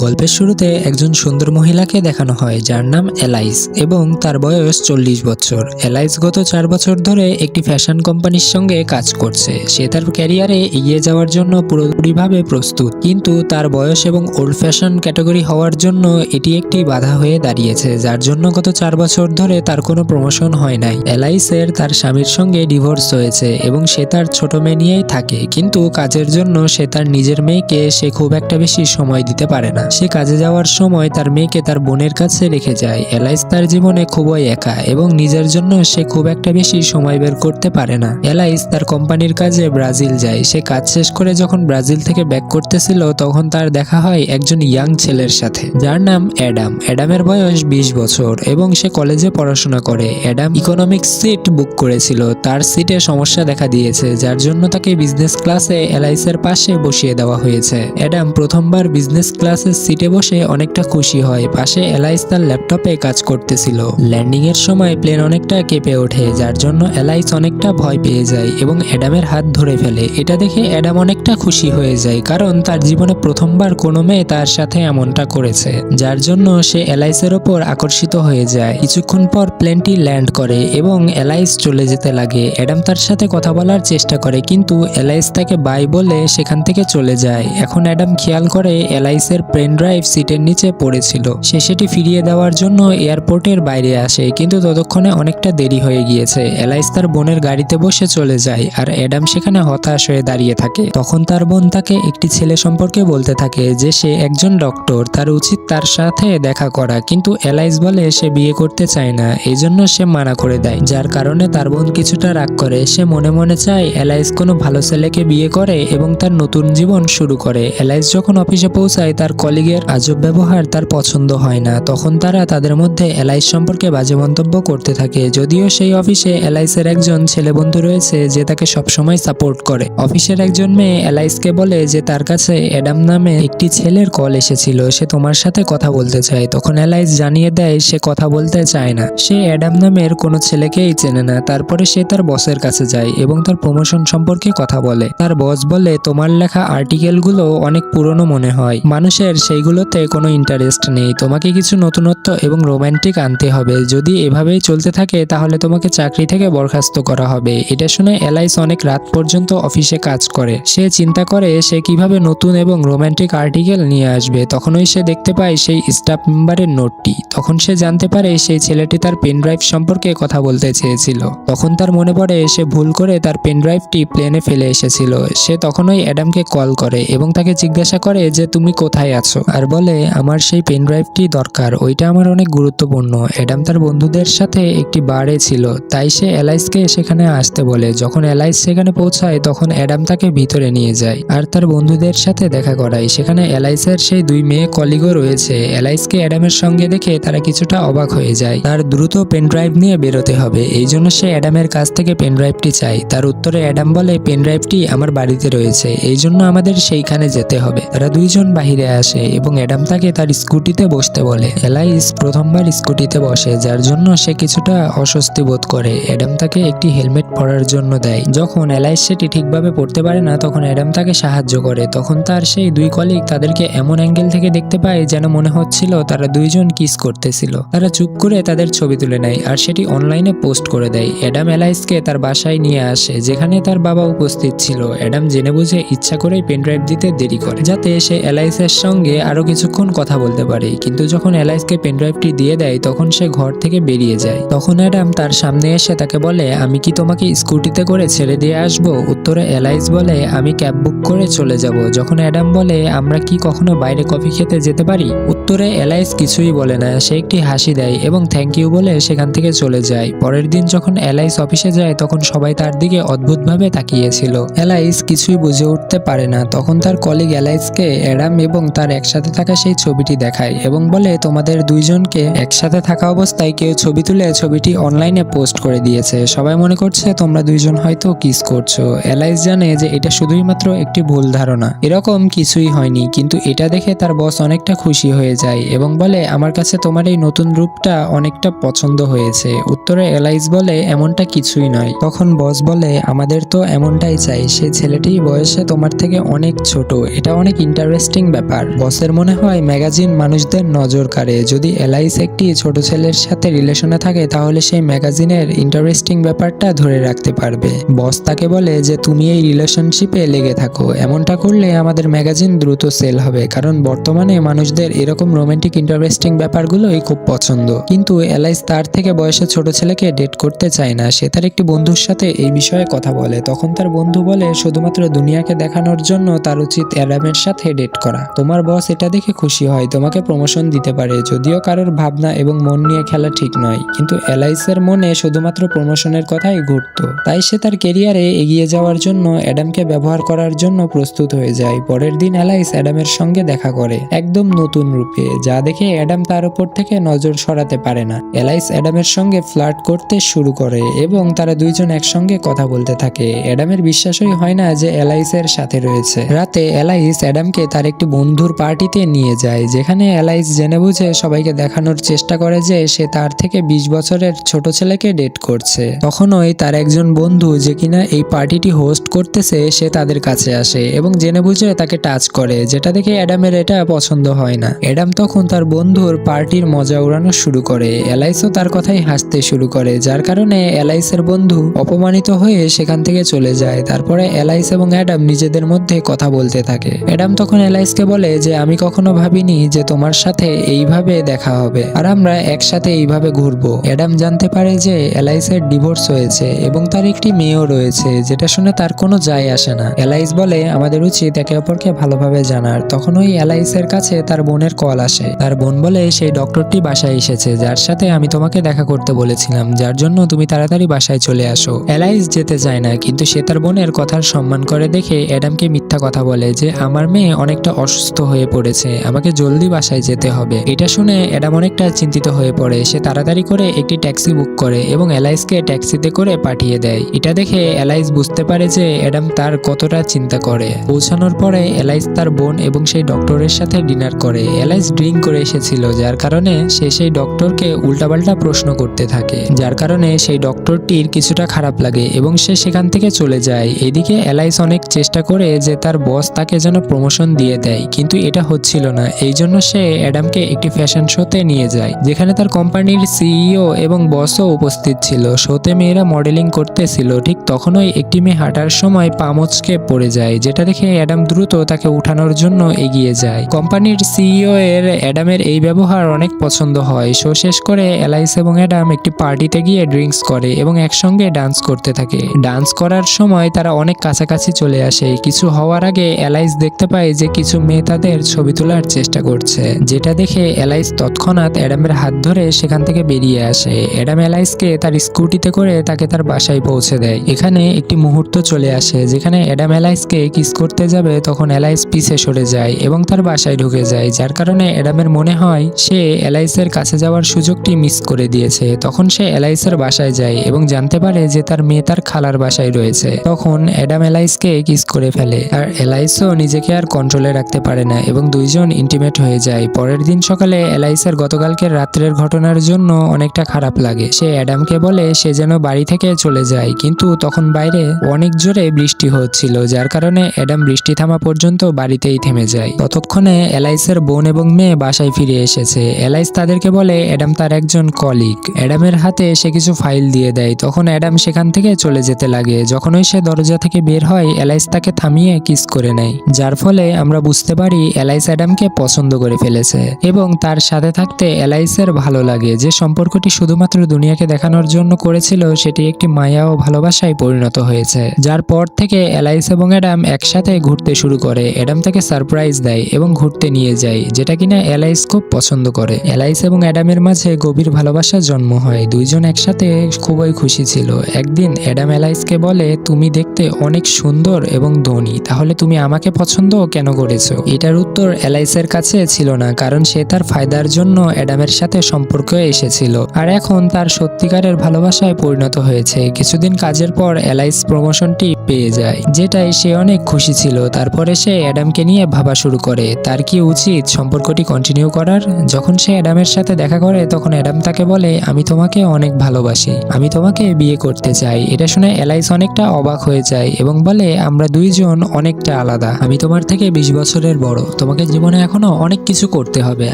গল্পের শুরুতে একজন সুন্দর মহিলাকে দেখানো হয়, যার নাম এলাইস এবং তার বয়স চল্লিশ বছর। এলাইস গত চার বছর ধরে একটি ফ্যাশন কোম্পানির সঙ্গে কাজ করছে। সে তার ক্যারিয়ারে এগিয়ে যাওয়ার জন্য পুরোপুরিভাবে প্রস্তুত, কিন্তু তার বয়স এবং ওল্ড ফ্যাশন ক্যাটাগরি হওয়ার জন্য এটি একটি বাধা হয়ে দাঁড়িয়েছে, যার জন্য গত চার বছর ধরে তার কোনো প্রমোশন হয় নাই। এলাইসের তার স্বামীর সঙ্গে ডিভোর্স হয়েছে এবং সে তার ছোট মেয়ে নিয়েই থাকে, কিন্তু কাজের জন্য সে তার নিজের মেয়েকে সে খুব একটা বেশি সময় দিতে পারে না। সে কাজে যাওয়ার সময় তার মেয়েকে তার বোনের কাছে রেখে যায়। এলাইস তার জীবনে খুবই একা এবং নিজের জন্য সে খুব একটা বেশি সময় বের করতে পারে না। এলাইস তার কোম্পানির কাজে ব্রাজিল যায়। সে কাজ শেষ করে যখন ব্রাজিল থেকে ব্যাক করতেছিল, তখন তার দেখা হয় একজন ইয়াং ছেলের সাথে। যার নাম অ্যাডাম। অ্যাডামের বয়স বিশ বছর এবং সে কলেজে পড়াশোনা করে। অ্যাডাম ইকোনমিক সিট বুক করেছিল। তার সিটে সমস্যা দেখা দিয়েছে, যার জন্য তাকে বিজনেস ক্লাসে এলাইসের পাশে বসিয়ে দেওয়া হয়েছে। অ্যাডাম প্রথমবার বিজনেস ক্লাসের সিটে বসে অনেকটা খুশি হয়। পাশে এলাইস তার ল্যাপটপে কাজ করতেছিল। ল্যান্ডিং এর সময় প্লেন অনেকটা কেঁপে ওঠে, যার জন্য এলাইস অনেকটা ভয় পেয়ে যায় এবং অ্যাডামের হাত ধরে ফেলে। এটা দেখে অ্যাডাম অনেকটা খুশি হয়ে যায়, কারণ তার জীবনে প্রথমবার কোনো মেয়ে তার সাথে এমনটা করেছে, যার জন্য সে এলাইসের ওপর আকর্ষিত হয়ে যায়। কিছুক্ষণ পর প্লেনটি ল্যান্ড করে এবং এলাইস চলে যেতে লাগে। অ্যাডাম তার সাথে কথা বলার চেষ্টা করে, কিন্তু এলাইস তাকে বাই বলে সেখান থেকে চলে যায়। এখন অ্যাডাম খেয়াল করে এলাইসের পেন ড্রাইভ সিটের নিচে পড়েছিল। সে সেটি ফিরিয়ে দেওয়ার জন্য এয়ারপোর্টের বাইরে আসে, কিন্তু ততক্ষণে অনেকটা দেরি হয়ে গিয়েছে। এলাইস তার বোনের গাড়িতে বসে চলে যায় আর অ্যাডাম সেখানে হতাশ হয়ে দাঁড়িয়ে থাকে। তখন তার বোন তাকে একটি ছেলে সম্পর্কে বলতে থাকে যে সে একজন ডক্টর, তার উচিত তার সাথে দেখা করা। কিন্তু এলাইস বলে সে বিয়ে করতে চায় না এই জন্য সে মানা করে দেয়। যার কারণে তার বোন কিছুটা রাগ করে। সে মনে মনে চায়, এলাইস কোনো ভালো ছেলেকে বিয়ে করে এবং তার নতুন জীবন শুরু করে। এলাইস যখন অফিসে পৌঁছায়, তার কলিগের আজব ব্যবহার তার পছন্দ হয় না। তখন তারা তাদের মধ্যে এলাইস সম্পর্কে বাজে মন্তব্য করতে থাকে। যদিও সেই অফিসে এলাইসের একজন ছেলে বন্ধু রয়েছে যে তাকে সবসময় সাপোর্ট করে। অফিসের একজন মেয়ে এলাইসকে বলে যে তার কাছে অ্যাডাম নামে একটি ছেলের কল এসেছিল, সে তোমার সাথে কথা বলতে চায়। তখন এলাইস জানিয়ে দেয়, সে কথা বলতে চায় না। সে অ্যাডাম নামের কোনো ছেলেকেই চেনে না। তারপরে সে তার বসের কাছে যায় এবং তার প্রমোশন সম্পর্কে কথা বলে। তার বস বলে, তোমার লেখা আর্টিকেলগুলো অনেক পুরনো মনে হয়। মানুষের সেইগুলোতে কোনো ইন্টারেস্ট নেই। তোমাকে কিছু নতুনত্ব এবং রোমান্টিক আনতে হবে। যদি এভাবেই চলতে থাকে, তাহলে তোমাকে চাকরি থেকে বরখাস্ত করা হবে। এটা শুনে এলাইস অনেক রাত পর্যন্ত অফিসে কাজ করে। সে চিন্তা করে, সে কীভাবে নতুন এবং রোমান্টিক আর্টিকেল নিয়ে আসবে। তখনই সে দেখতে পায় সেই স্টাফ মেম্বারের নোটটি তখন সে জানতে পারে সেই ছেলেটি তার পেন ড্রাইভ সম্পর্কে কথা বলতে চেয়েছিল। তখন তার মনে পড়ে, সে ভুল করে তার পেন ড্রাইভটি প্লেনে ফেলে এসেছিল। সে তখনই অ্যাডামকে কল করে এবং তাকে জিজ্ঞাসা করে যে, তুমি কোথায় আছো। আর বলে, আমার সেই পেন ড্রাইভটি দরকার। ওইটা আমার অনেক গুরুত্বপূর্ণ। অ্যাডাম তার বন্ধুদের সাথে একটি বারে ছিল। তাই সে এলাইসকে সেখানে আসতে বলে। যখন এলাইস সেখানে পৌঁছায়, তখন অ্যাডাম তাকে ভিতরে নিয়ে যায় আর তার বন্ধুদের সাথে দেখা করায়। সেখানে এলাইসের সেই দুই মেয়ে কলিগও রয়েছে। এলাইসকে অ্যাডামের সঙ্গে দেখে তারা কিছুটা অবাক হয়ে যায়। তার দ্রুত পেন ড্রাইভ নিয়ে বেরোতে হবে। এই জন্য সে অ্যাডামের কাছ থেকে পেন ড্রাইভটি চায়। তার উত্তরে অ্যাডাম বলে পেন ড্রাইভটি আমার বাড়িতে রয়েছে। এই জন্য আমাদের সেইখানে যেতে হবে। তারা দুইজন বাহিরে আসে। এবং অ্যাডাম তাকে তার স্কুটিতে বসতে বলে। এলাইস প্রথমবার স্কুটিতে বসে, যার জন্য সে কিছুটা অস্বস্তি বোধ করে। অ্যাডাম তাকে একটি হেলমেট পরার জন্য দেয়। যখন এলাইস সেটি ঠিকভাবে পড়তে পারে না, তখন অ্যাডাম তাকে সাহায্য করে। তখন তার সেই দুই কলিগ তাদেরকে এমন অ্যাঙ্গেল থেকে দেখতে পায় যেন মনে হচ্ছিল তারা দুইজন কিস করতেছিল। তারা চুপ করে তাদের ছবি তুলে নেয় আর সেটি অনলাইনে পোস্ট করে দেয়। অ্যাডাম এলাইসকে তার বাসায় নিয়ে আসে, যেখানে তার বাবা উপস্থিত ছিল। অ্যাডাম জেনে বুঝে ইচ্ছা করেই পেনড্রাইভ দিতে দেরি করে, যাতে সে এলাইসের সঙ্গে আরও কিছুক্ষণ কথা বলতে পারে। কিন্তু যখন এলাইসকে পেনড্রাইভটি দিয়ে দেয়, তখন সে ঘর থেকে বেরিয়ে যায়। তখন অ্যাডাম তার সামনে এসে তাকে বলে, আমি কি তোমাকে স্কুটিতে করে ছেড়ে দিয়ে আসব? উত্তরে এলাইস বলে, আমি ক্যাব বুক করে চলে যাব। যখন অ্যাডাম বলে, আমরা কি কখনো বাইরে কফি খেতে যেতে পারি? উত্তরে এলাইস কিছুই বলে না, সে একটি হাসি দেয় এবং থ্যাংক ইউ বলে সেখান থেকে চলে যায়। পরের দিন যখন এলাইস অফিসে যায়, তখন সবাই তার দিকে অদ্ভুতভাবে তাকিয়েছিল। এলাইস কিছুই বুঝে উঠতে পারে না। তখন তার কলিগ এলাইসকে অ্যাডাম এবং তার একসাথে থাকা সেই ছবিটি দেখায় এবং বলে, তোমাদের দুইজনকে একসাথে থাকা অবস্থায় কেউ ছবি তুলে ছবিটি অনলাইনে পোস্ট করে দিয়েছে। সবাই মনে করছে তোমরা দুইজন হয়তো কিস করছ। এলাইস জানে যে এটা শুধুই মাত্র একটি ভুল ধারণা। এরকম কিছুই হয়নি, কিন্তু এটা দেখে তার বস অনেকটা খুশি হয়ে যায় এবং বলে, আমার কাছে তোমার এই নতুন রূপটা অনেকটা পছন্দ হয়েছে। উত্তরে এলাইস বলে, এমনটা কিছুই নয়। তখন বস বলে, আমাদের তো এমনটাই চাই। সে ছেলেটি বয়সে তোমার থেকে অনেক ছোট। এটা অনেক ইন্টারেস্টিং ব্যাপার। বসের মনে হয় ম্যাগাজিন মানুষদের নজর কাড়ে। যদি এলাইস একটি ছোট ছেলের সাথে রিলেশনে থাকে, তাহলে সেই ম্যাগাজিনের ইন্টারেস্টিং ব্যাপারটা ধরে রাখতে পারবে। বস তাকে বলে যে, তুমি এই রিলেশনশিপে লেগে থাকো। এমনটা করলে আমাদের ম্যাগাজিন দ্রুত সেল হবে। কারণ বর্তমানে মানুষদের এরকম রোমান্টিক ইন্টারেস্টিং ব্যাপারগুলোই খুব পছন্দ। কিন্তু এলাইস তার থেকে বয়সে ছোট ছেলেকে ডেট করতে চায় না। সে তার একটি বন্ধুর সাথে এই বিষয়ে কথা বলে। তখন তার বন্ধু বলে, শুধুমাত্র দুনিয়াকে দেখানোর জন্য তার উচিত অ্যাডামের সাথে ডেট করা। তোমার বস এটা দেখে খুশি হয়। তোমাকে প্রমোশন দিতে পারে, যদিও কারোর ভাবনা এবং মন নিয়ে খেলা ঠিক নয়। কিন্তু এলাইসের মনে শুধুমাত্র প্রমোশনের কথাই ঘুরতো। তাই সে তার কেরিয়ারে এগিয়ে যাওয়ার জন্য অ্যাডামকে ব্যবহার করার জন্য প্রস্তুত হয়ে যায়। পরের দিন এলাইস অ্যাডামের সঙ্গে দেখা করে, একদম নতুন রূপে, যা দেখে অ্যাডাম তার উপর থেকে নজর সরাতে পারে না। এলাইস অ্যাডামের সঙ্গে ফ্লার্ট করতে শুরু করে এবং তারা দুইজন একসঙ্গে কথা বলতে থাকে। অ্যাডামের বিশ্বাসই হয় না যে এলাইসের সাথে রয়েছে। রাতে এলাইস অ্যাডামকে তার একটি বন্ধুর পার্টিতে নিয়ে যায়, যেখানে এলাইস জেনে বুঝে সবাইকে দেখানোর চেষ্টা করে যে সে তার থেকে বিশ বছরের ছোট ছেলেকে ডেট করছে। তখনই তার একজন বন্ধু যে কিনা এই পার্টিটি হোস্ট করতেছে, সে তাদের কাছে আসে এবং জেনে বুঝে তাকে টাচ করে, যেটা দেখে অ্যাডামের এটা পছন্দ হয় না। অ্যাডাম তখন তার বন্ধুর পার্টির মজা উড়ানো শুরু করে। এলাইসও তার কথাই হাসতে শুরু করে, যার কারণে এলাইসের বন্ধু অপমানিত হয়ে সেখান থেকে চলে যায়। তারপরে এলাইস এবং অ্যাডাম নিজেদের মধ্যে কথা বলতে থাকে। অ্যাডাম তখন এলাইসকে বলে যে আমি কখনো ভাবিনি যে তোমার সাথে এইভাবে দেখা হবে। আর আমরা একসাথে এইভাবে ঘুরবো। অ্যাডাম জানতে পারে যে এলাইসের ডিভোর্স হয়েছে এবং তার একটি মেয়েও রয়েছে, যেটা শুনে তার কোনো যায় আসে না। এলাইস বলে, আমাদের উচিত একে অপরকে ভালোভাবে জানার। তখন ওই এলাইসের কাছে তার বোনের কল আসে। তার বোন বলে, সেই ডক্টরটি বাসায় এসেছে, যার সাথে আমি তোমাকে দেখা করতে বলেছিলাম, যার জন্য তুমি তাড়াতাড়ি বাসায় চলে আসো। এলাইস যেতে চায় না, কিন্তু সে তার বোনের কথার সম্মান করে দেখে অ্যাডামকে মিথ্যা কথা বলে যে, আমার মেয়ে অনেকটা অসুস্থ হয়ে পড়েছে। আমাকে জলদি বাসায় যেতে হবে। এটা শুনে অ্যাডাম অনেকটা চিন্তিত হয়ে পড়ে। সে তাড়াতাড়ি করে একটি ট্যাক্সি বুক করে এবং এলাইসকে ট্যাক্সিতে করে পাঠিয়ে দেয়। এটা দেখে এলাইস বুঝতে পারে যে অ্যাডাম তার কতটা চিন্তা করে। পৌঁছানোর পরে এলাইস তার বোন এবং সেই ডক্টরের সাথে ডিনার করে। এলাইস ড্রিঙ্ক করে এসেছিল, যার কারণে সে সেই ডক্টরকে উল্টাপাল্টা প্রশ্ন করতে থাকে। যার কারণে সেই ডক্টরটির কিছুটা খারাপ লাগে এবং সে সেখান থেকে চলে যায়। এদিকে এলাইস অনেক চেষ্টা করে যে তার বস তাকে যেন প্রমোশন দিয়ে দেয়, কিন্তু এটা হচ্ছিল না। এই জন্য সে অ্যাডামকে একটি ফ্যাশন শোতে নিয়ে যায়, যেখানে তার কোম্পানির সিইও এবং বসও উপস্থিত ছিল। শোতে মেয়েরা মডেলিং করতেছিল, ঠিক তখনই একটি মেয়ে হাঁটার সময় পামচকে পড়ে যায়, যেটা দেখে অ্যাডাম দ্রুত তাকে উঠানোর জন্য এগিয়ে যায়। কোম্পানির সিইও এর অ্যাডামের এই ব্যবহার অনেক পছন্দ হয়। শো শেষ করে এলাইস এবং অ্যাডাম একটি পার্টিতে গিয়ে ড্রিঙ্কস করে এবং একসঙ্গে ডান্স করতে থাকে। ডান্স করার সময় তারা অনেক কাছাকাছি চলে আসে। কিছু হওয়ার আগে এলাইস দেখতে পায় যে কিছু মেয়ে তাদের ছবি তোলার চেষ্টা করছে, যেটা দেখে এলাইস তৎক্ষণাৎ অ্যাডামের হাত ধরে সেখান থেকে বেরিয়ে আসে। অ্যাডাম এলাইসকে তার স্কুটিতে করে তাকে তার বাসায় পৌঁছে দেয়। এখানে একটি মুহূর্ত চলে আসে, যেখানে অ্যাডাম এলাইসকে কিস করতে যাবে তখন এলাইস পিছে সরে যায় এবং তার বাসায় ঢুকে যায়, যার কারণে অ্যাডামের মনে হয় সে এলাইসের কাছে যাওয়ার সুযোগটি মিস করে দিয়েছে। তখন সে এলাইসের বাসায় যায় এবং জানতে পারে যে তার মেয়ে তার খালার বাসায় রয়েছে। তখন অ্যাডাম এলাইসকে কিস করে ফেলে, আর এলাইসও নিজেকে আর কন্ট্রোলে রাখতে পারে না। এবং দুইজন ইন্টিমেট হয়ে যায়। পরের দিন সকালে এলাইসের গতকালকের রাত্রের ঘটনার জন্য অনেকটা খারাপ লাগে। সে অ্যাডামকে বলে, সে যেন বাড়ি থেকে চলে যায়। কিন্তু তখন বাইরে অনেক জোরে বৃষ্টি হচ্ছিল, যার কারণে অ্যাডাম বৃষ্টি থামা পর্যন্ত বাড়িতেই থেমে যায়। ততক্ষণে এলাইসের বোন এবং মেয়ে বাসায় ফিরে এসেছে। এলাইস তাদেরকে বলে, অ্যাডাম তার একজন কলিগ অ্যাডামের হাতে সে কিছু ফাইল দিয়ে দেয়। তখন অ্যাডাম সেখান থেকে চলে যেতে লাগে। যখনই সে দরজা থেকে বের হয়, এলাইস তাকে থামিয়ে কিস করে নেয়। যার ফলে আমরা বুঝতে পারি এলাইস অ্যাডামকে পছন্দ করে ফেলেছে এবং তার সাথে থাকতে এলাইসের ভালো লাগে। যে সম্পর্কটি শুধুমাত্র দুনিয়াকে দেখানোর জন্য করেছিল, সেটি একটি মায়া ও ভালোবাসায় পরিণত হয়েছে। যার পর থেকে এলাইস এবং অ্যাডাম একসাথে ঘুরতে শুরু করে। অ্যাডাম তাকে সারপ্রাইজ দেয় এবং ঘুরতে নিয়ে যায়, যেটা কিনা এলাইস খুব পছন্দ করে। এলাইস এবং অ্যাডামের মাঝে গভীর ভালোবাসা জন্ম হয়। দুইজন একসাথে খুবই খুশি ছিল। একদিন অ্যাডাম এলাইসকে বলে, তুমি দেখতে অনেক সুন্দর এবং ধনী, তাহলে তুমি আমাকে পছন্দ কেন করেছ? এটার উত্তর এলাইসের কাছে ছিল না, কারণ সে তার ফায়দার জন্য অ্যাডামের সাথে সম্পর্ক এসেছিল। আর এখন তার সত্যিকারের ভালোবাসায় পরিণত হয়েছে। কিছুদিন কাজের পর এলাইস প্রমোশনটি পেয়ে যায়। যেটাই সে অনেক খুশি ছিল, তারপরে সে অ্যাডামকে নিয়ে ভাবা শুরু করে। তার কি উচিত সম্পর্কটি কন্টিনিউ করার? যখন সে অ্যাডামের সাথে দেখা করে, তখন অ্যাডাম তাকে বলে, আমি তোমাকে অনেক ভালোবাসি। আমি তোমাকে বিয়ে করতে চাই। এটা শুনে এলাইস অনেকটা অবাক হয়ে যায় এবং বলে, আমরা দুইজন অনেকটা আলাদা। আমি তোমার থেকে বিশ বছরের বড়। তোমাকে জীবনে এখনও অনেক কিছু করতে হবে।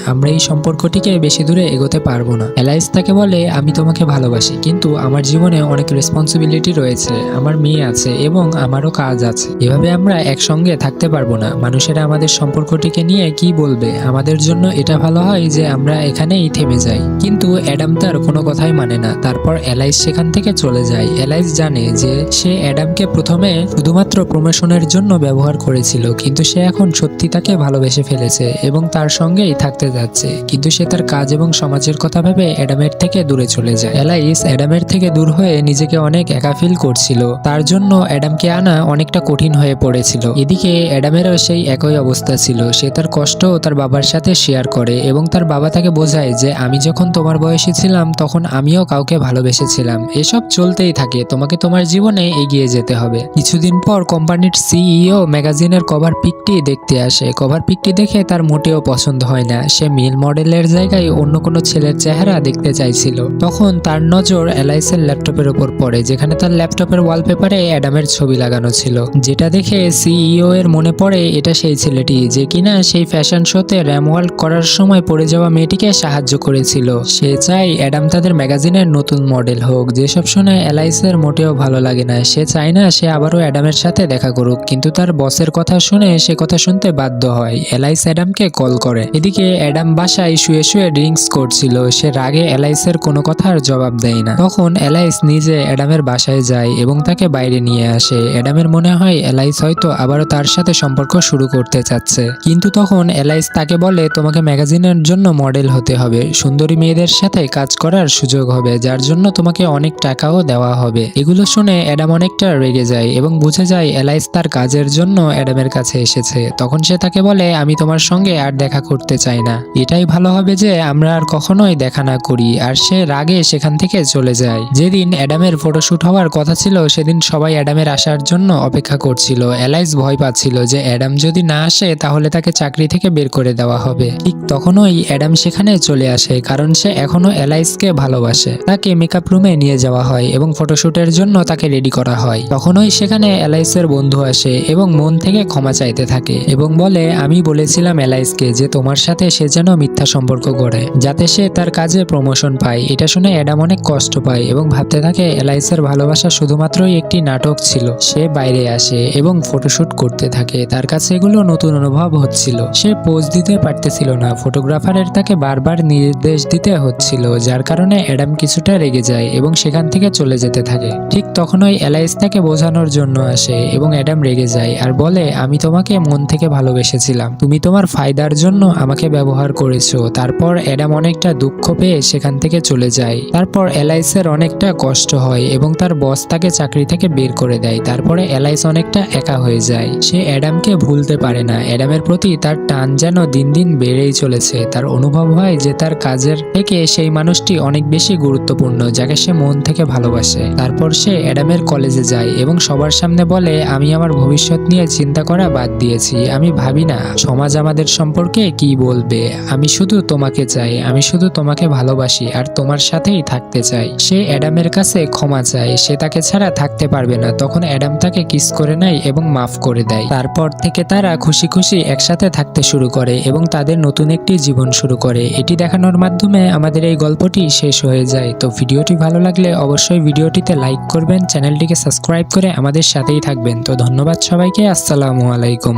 আমরা এই সম্পর্কটিকে বেশি দূরে এগোতে পারব না। এলাইস তাকে বলে, আমি তোমাকে ভালোবাসি, কিন্তু আমার জীবনে অনেক রেসপন্সিবিলিটি রয়েছে। আমার মেয়ে আছে এবং আমারও কাজ আছে। এভাবে আমরা একসঙ্গে থাকতে পারব না। মানুষেরা আমাদের সম্পর্কটিকে নিয়ে কি বলবে? আমাদের জন্য এটা ভালো হয় যে আমরা এখানেই থেমে যাই। কিন্তু অ্যাডাম তার কোনো কথাই মানে না। তারপর এলাইস সেখান থেকে চলে যায়। এলাইস জানে যে সে অ্যাডামকে প্রথমে শুধুমাত্র প্রমোশনের জন্য ব্যবহার করেছিল, কিন্তু সে এখন সত্যি তাকে ভালোবেসে ফেলেছে এবং তার সঙ্গেই থাকতে যাচ্ছে। কিন্তু সে তার কাজ এবং সমাজের কথা ভেবে অ্যাডামের থেকে দূরে চলে যায়। এলাইস অ্যাডামের থেকে দূর হয়ে নিজেকে অনেক একা ফিল করছিল। তার জন্য অ্যাডামকে আনা অনেকটা কঠিন হয়ে পড়েছিল। এদিকে অ্যাডামেরও সেই একই অবস্থা ছিল। সে তার কষ্ট তার বাবার সাথে শেয়ার করে এবং তার বাবা তাকে বোঝায় যে, আমি যখন তোমার বয়সী ছিলাম, তখন আমিও কাউকে ভালোবেসেছিলাম। এসব চলতেই থাকে। তোমাকে তোমার জীবনে এগিয়ে যেতে হবে। কিছুদিন পর কোম্পানির সিইও ম্যাগাজিনের কভার পিকটি দেখতে আসে। কভার পিকটি দেখে তার মোটেও পছন্দ হয় না। সে মিল মডেলের জায়গায় অন্য কোনো ছেলের চেহারা দেখতে চাইছিল। তখন তার নজর এলাইসের ল্যাপটপের উপর পড়ে, যেখানে তার ল্যাপটপের ওয়ালপেপারে অ্যাডামের ছবি লাগানো ছিল। যেটা দেখে সিইও এর মনে পড়ে, এটা সেই ছেলেটি যে কিনা সেই ফ্যাশন শোতে র্যামওয়াল্ক করার সময় পড়ে যাওয়া মেয়েটিকে সাহায্য করেছিল। সে চায় অ্যাডাম তাদের ম্যাগাজিনের নতুন মডেল হোক যেসব শুনে এলাইসের মোটেও ভালো লাগে না। সে চায় না সে আবারও অ্যাডামের সাথে দেখা করুক, কিন্তু তার বসের কথা শুনে সে কথা শুনতে বাধ্য হয়। এলাইস অ্যাডামকে কল করে। এদিকে অ্যাডাম বাসায় শুয়ে শুয়ে ড্রিঙ্কস করছিল। সে রাগে এলাইসের কোনো কথার জবাব দেয় না। তখন এলাইস নিজে অ্যাডামের বাসায় যায় এবং তাকে বাইরে নিয়ে আসে। অ্যাডামের মনে হয় এলাইস হয়তো আবারও তার সাথে সম্পর্ক শুরু করতে চাচ্ছে। কিন্তু তখন এলাইস তাকে বলে, তোমাকে ম্যাগাজিনের জন্য মডেল হতে হবে। সুন্দরী মেয়েদের সাথে কাজ করার সুযোগ হবে, যার জন্য তোমাকে অনেক টাকাও দেওয়া হবে। এগুলো শুনে অ্যাডাম অনেকটা রেগে যায় এবং বুঝে যায় এলাইস তার কাজের জন্য অ্যাডামের কাছে এসেছে। তখন সে তাকে বলে, আমি তোমার সঙ্গে আর দেখা করতে চাই না। এটাই ভালো হবে যে আমরা আর কখনোই দেখা না করি। আর সে রাগে সেখান থেকে চলে যায়। যেদিন অ্যাডামের ফটোশুট হওয়ার কথা ছিল, সেদিন সবাই অ্যাডামের আসার জন্য অপেক্ষা করছিল। এলাইস ভয় পাচ্ছিল যে অ্যাডাম যদি না আসে, তাহলে তাকে চাকরি থেকে বের করে দেওয়া হবে। ঠিক তখনই অ্যাডাম সেখানে চলে আসে, কারণ সে এখনও এলাইসকে ভালোবাসে। তাকে মেকআপ রুমে নিয়ে যাওয়া হয় এবং ফটোশ্যুটের জন্য তাকে রেডি করা হয়। তখনই সেখানে এলাইসের বন্ধু আসে এবং মন থেকে ক্ষমা চাইতে থাকে এবং বলে, আমি বলেছিলাম এলাইসকে যে তোমার সাথে সে যেন মিথ্যা সম্পর্ক গড়ে, যাতে সে তার কাজে প্রমোশন পায়। এটা শুনে অ্যাডাম অনেক কষ্ট পায় এবং ভাবতে থাকে এলাইসের ভালোবাসা শুধুমাত্রই একটি নাটক ছিল। সে বাইরে আসে এবং ফটোশুট করতে থাকে। তার কাছে এগুলো নতুন অনুভব হচ্ছিল। সে পোজ দিতে পারতেছিল না। ফটোগ্রাফারের তাকে বারবার নির্দেশ দিতে হচ্ছিল, যার কারণে অ্যাডাম কিছুটা রেগে যায় এবং সেখান থেকে চলে যেতে থাকে। ঠিক তখনই এলাইস তাকে বোঝানোর জন্য আসে এবং অ্যাডাম রেগে যায় আর বলে, আমি তোমাকে মন থেকে ভালোবেসেছিলাম। তুমি তোমার ফায়দার জন্য আমাকে ব্যবহার করেছ। তারপর অ্যাডাম অনেকটা দুঃখ পেয়ে সেখান থেকে চলে যায়। তারপর এলাইসের অনেকটা কষ্ট হয় এবং তার বস তাকে চাকরি থেকে বের করে দেয়। তারপরে এলাইস অনেকটা একা হয়ে যায়। সে অ্যাডামকে ভুলতে পারে না। অ্যাডামের প্রতি তার টান যেন দিন দিন বেড়েই চলেছে। তার অনুভব হয় যে তার কাজের থেকে সেই মানুষটি অনেক বেশি গুরুত্বপূর্ণ, যাকে সে মন থেকে ভালোবাসে। তারপর সে অ্যাডামের কলেজে যায় এবং সবার সামনে বলে, আমি আমার ভবিষ্যৎ নিয়ে চিন্তা করা বাদ দিয়েছি। আমি ভাবি না, সমাজ আমাদের সম্পর্কে কি বলবে? আমি শুধু তোমাকে চাই, আমি শুধু তোমাকে ভালোবাসি, আর তোমার সাথেই থাকতে চাই। সে অ্যাডামের কাছে ক্ষমা চায়। সে তাকে ছাড়া থাকতে পারবে না। তখন অ্যাডাম তাকে কিস করে নেয় এবং মাফ করে দেয়। তারপর থেকে তারা খুশি খুশি একসাথে থাকতে শুরু করে এবং তাদের নতুন একটি জীবন শুরু করে। এটি দেখানোর মাধ্যমে আমাদের এই গল্পটি শেষ হয়ে যায়। তো ভিডিওটি ভালো লাগলে অবশ্যই ভিডিওটিতে লাইক করবেন, চ্যানেলটিকে সাবস্ক্রাইব করে আমাদের সাথেই থাকবেন। তো ধন্যবাদ সবাইকে, আসসালামু আলাইকুম।